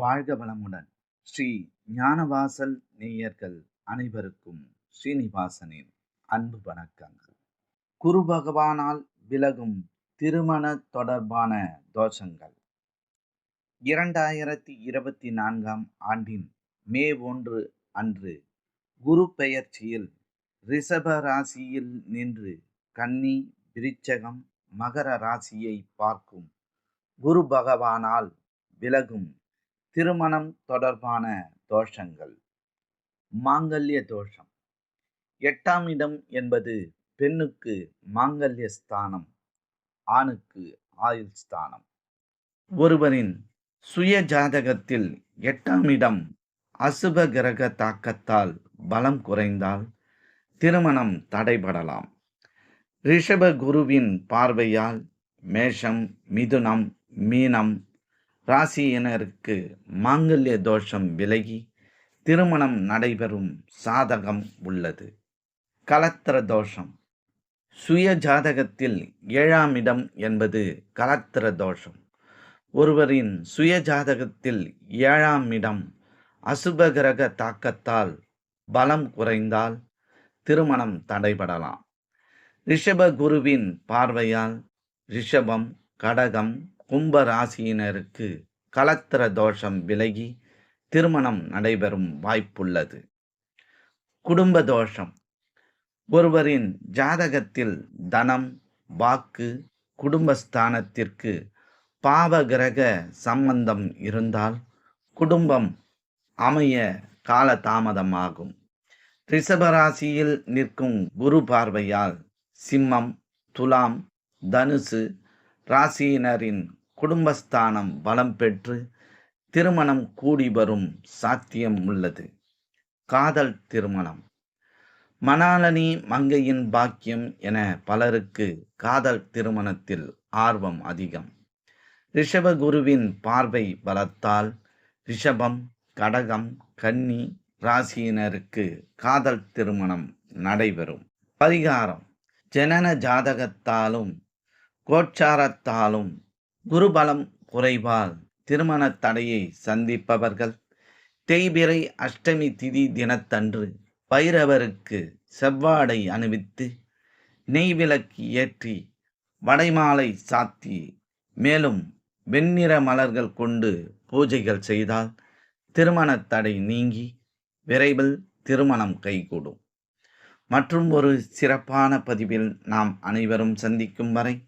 வாழ்க வளமுடன். ஸ்ரீ ஞானவாசல் நேயர்கள் அனைவருக்கும் ஸ்ரீனிவாசனின் அன்பு வணக்கங்கள். குரு பகவானால் விலகும் திருமண தொடர்பான தோஷங்கள். இரண்டாயிரத்தி இருபத்தி நான்காம் ஆண்டின் மே ஒன்று அன்று குரு பெயர்ச்சியில் ரிஷப ராசியில் நின்று கன்னி விருச்சகம் மகர ராசியை பார்க்கும் குரு பகவானால் விலகும் திருமணம் தொடர்பான தோஷங்கள். மாங்கல்ய தோஷம். எட்டாம் இடம் என்பது பெண்ணுக்கு மாங்கல்ய ஸ்தானம் ஆணுக்கு ஆயுள் ஸ்தானம். ஒருவரின் சுய ஜாதகத்தில் எட்டாம் இடம் அசுப கிரக தாக்கத்தால் பலம் குறைந்தால் திருமணம் தடைபடலாம். ரிஷப குருவின் பார்வையால் மேஷம் மிதுனம் மீனம் ராசியினருக்கு மாங்கல்ய தோஷம் விலகி திருமணம் நடைபெறும் சாதகம் உள்ளது. கலத்திர தோஷம். சுய ஜாதகத்தில் ஏழாம் இடம் என்பது கலத்திர தோஷம். ஒருவரின் சுய ஜாதகத்தில் ஏழாம் இடம் அசுபகிரக தாக்கத்தால் பலம் குறைந்தால் திருமணம் தடைபடலாம். ரிஷப குருவின் பார்வையால் ரிஷபம் கடகம் கும்ப ராசியினருக்கு கலத்திர தோஷம் விலகி திருமணம் நடைபெறும் வாய்ப்புள்ளது. குடும்ப தோஷம். ஒருவரின் ஜாதகத்தில் தனம் வாக்கு குடும்பஸ்தானத்திற்கு பாவகிரக சம்பந்தம் இருந்தால் குடும்பம் அமைய கால தாமதமாகும் ரிஷபராசியில் நிற்கும் குரு பார்வையால் சிம்மம் துலாம் தனுசு ராசியினரின் குடும்பஸ்தானம் பலம் பெற்று திருமணம் கூடி வரும் சாத்தியம் உள்ளது. காதல் திருமணம். மணாலனி மங்கையின் பாக்கியம் என பலருக்கு காதல் திருமணத்தில் ஆர்வம் அதிகம். ரிஷபகுருவின் பார்வை பலத்தால் ரிஷபம் கடகம் கன்னி ராசியினருக்கு காதல் திருமணம் நடைபெறும். பரிகாரம். ஜனன ஜாதகத்தாலும் கோச்சாரத்தாலும் குருபலம் குறைவால் திருமண தடையை சந்திப்பவர்கள் தேய்பிரை அஷ்டமி திதி தினத்தன்று பைரவருக்கு செவ்வாடை அணிவித்து நெய்விளக்கு ஏற்றி வடைமாலை சாத்தி மேலும் வெண்ணிற மலர்கள் கொண்டு பூஜைகள் செய்தால் திருமண தடை நீங்கி விரைவில் திருமணம் கைகூடும். மற்றும் ஒரு சிறப்பான பதிவில் நாம் அனைவரும் சந்திக்கும் வரை